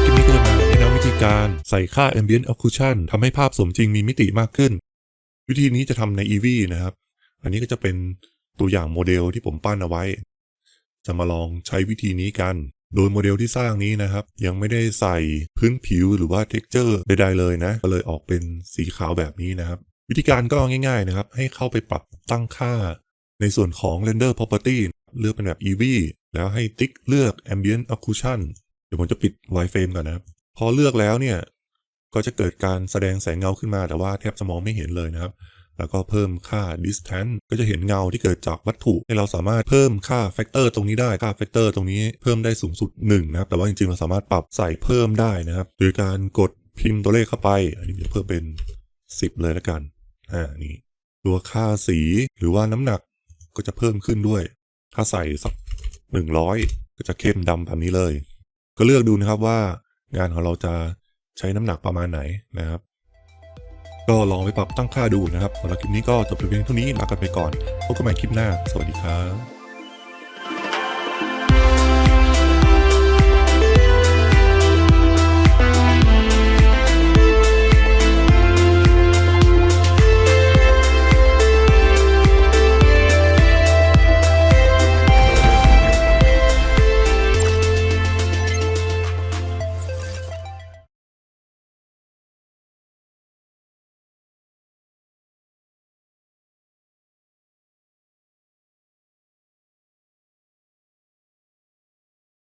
คลิปนี้เกาแนะนำวิธีการใส่ค่า ambient occlusion ทำให้ภาพสมจริงมีมิติมากขึ้น วิธีนี้จะทำใน EV นะครับ อันนี้ก็จะเป็นตัวอย่างโมเดลที่ผมปั้นเอาไว้ จะมาลองใช้วิธีนี้กัน โดยโมเดลที่สร้างนี้นะครับ ยังไม่ได้ใส่พื้นผิวหรือว่า texture ใดๆเลยนะ ก็เลยออกเป็นสีขาวแบบนี้นะครับ วิธีการก็ง่าย ๆนะครับ ให้เข้าไปปรับตั้งค่า ในส่วนของ render property เลือกเป็นแบบ EV แล้วให้ติ๊กเลือก ambient occlusion ดี๋ยวผมจะปิด wireframe ก่อนนะครับพอเลือกแล้วเนี่ยก็จะเกิดการแสดงแสงเงาขึ้นมาแต่ว่าแทบจะมองไม่เห็นเลยนะครับ แล้วก็เพิ่มค่า distance ก็จะเห็นเงาที่เกิดจากวัตถุให้เราสามารถเพิ่มค่า factor ตรงนี้ได้ค่า factor ตรงนี้เพิ่มได้สูงสุด1นะครับแต่ว่าจริงๆเราสามารถปรับใส่เพิ่มได้นะครับโดยการกดพิมพ์ตัวเลขเข้าไป อันนี้จะเพิ่มเป็น 10 เลยแล้วกันอ่านี่ตัวค่าสีหรือว่าน้ำหนักก็จะเพิ่มขึ้นด้วย ถ้าใส่สัก100 ก็จะเข้มดำแบบนี้เลย ก็เลือกดูนะครับว่างานของเราจะใช้น้ำหนักประมาณไหนนะครับ ก็ลองไปปรับตั้งค่าดูนะครับสำหรับคลิปนี้ก็จบไปเพียงเท่านี้ลากันไปก่อนพบกันใหม่คลิปหน้า สวัสดีครับ